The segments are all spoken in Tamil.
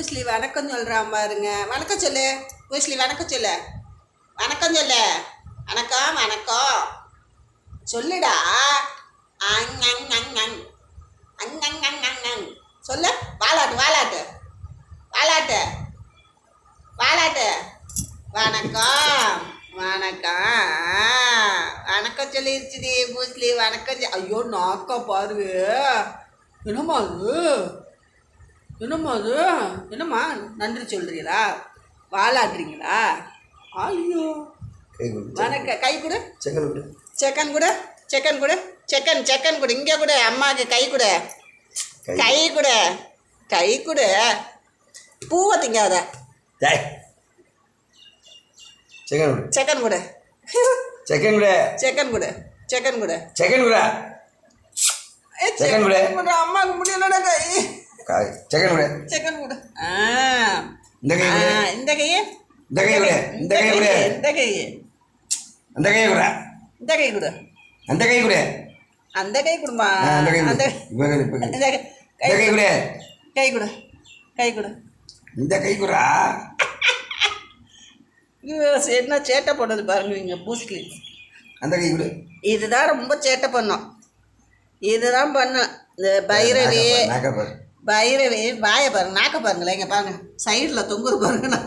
பூஸ்லி வணக்கம் சொல்கிறான் பாருங்க. வணக்கம் சொல்லு. பூஸ்லி வணக்கம் சொல்லு. வணக்கம் சொல்லு. வணக்கம் வணக்கம். சொல்லுடா. அங் அங் அங் அங். அங் அங் அங் அங் அங். சொல்லு. வாலாட்டு வாலாட்டு. வாலாட்டு. வாலாட்டு. வணக்கம். வணக்கம். வணக்கம் சொல்லிருச்சுடி பூஸ்லி வணக்கம் ஐயோ நாக்கா பாரு என்னம்மா அது? என்னம்மா அது என்னம்மா நன்றி சொல்றீங்களா வாலாடுறீங்களா ஐயோ கை கொடு வணக்கம் கை கொடு செங்கல் கொடு செக்கன் கொடு செக்கன் கொடு செக்கன் செக்கன் கொடு இங்கே கொடு அம்மாவுக்கு கை கொடு கை கொடு கை கொடு பூவை திங்காத செகண்ட் கொடு செக்கன் கொடு செகண்ட் கொடு செக்கன் கொடு செக்கன் கொடு செக்கன் கொடு. செக்கன் கொடு அம்மாவுக்கு முடியலடா கை செகண்ட் செக்கன் கொடு ஆ. இந்த கை இந்த கையே. இந்த கை கொடு இந்த கை கொடு இந்த கையே அந்த கை கொடு இந்த கை கொடு. அந்த கை கொடு. அந்த கை கொடுமா. அந்த கை அந்த கை கை கை- கை கொடு. கை கொடு. கை கொடு. இந்த கை கொடா. என்ன சேட்டை போடுறது பாருங்க இங்கே பூஸ்ட்லி. அந்த கை கொடு. இதுதான் ரொம்ப சேட்டை பண்ணும். இதுதான் பண்ணும். இந்த பைரவி. பைரவி வாயை பாருங்க நாக்க பாருங்களேன் இங்கே பாருங்க. சைடில் தொங்குது பாருங்க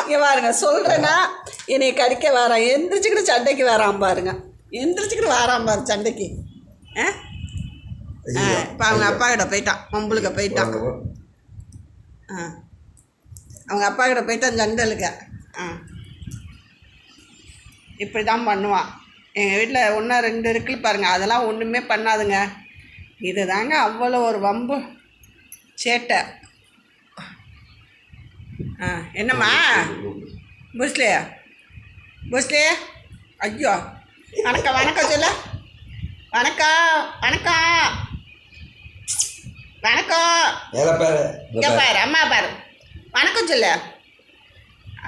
இங்கே பாருங்க சொல்கிறேன்னா என்னை கடிக்க வரான் எந்திரிச்சுக்கிட்டு சண்டைக்கு வரான் பாருங்க. எந்திரிச்சுக்கிட்டு வரான் பாரு சண்டைக்கு. ஆ? இப்போ அவங்க அப்பா கிட்ட போயிட்டான் மம்பளுக்கு போயிட்டான். ஆ. அவங்க அப்பா கிட்ட போயிட்டான் ஜண்டலுக்கு ஆ. இப்படி தான் பண்ணுவான். எங்கள் வீட்டில் ஒன்றா ரெண்டு இருக்குல்ல பாருங்கள் அதெல்லாம் ஒன்றுமே பண்ணாதுங்க. இது தாங்க அவ்வளோ ஒரு வம்பு. சேட்டை. ஆ என்னம்மா? புஸ்லே புஸ்லே? ஐயோ. வணக்கம் வணக்கம் சொல்ல. வணக்கம் வணக்கம். வணக்கம். பாரு. அம்மா பாரு. வணக்கம் சொல்லு.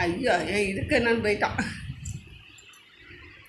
ஐயோ இதுக்கு என்னன்னு போயிட்டான்.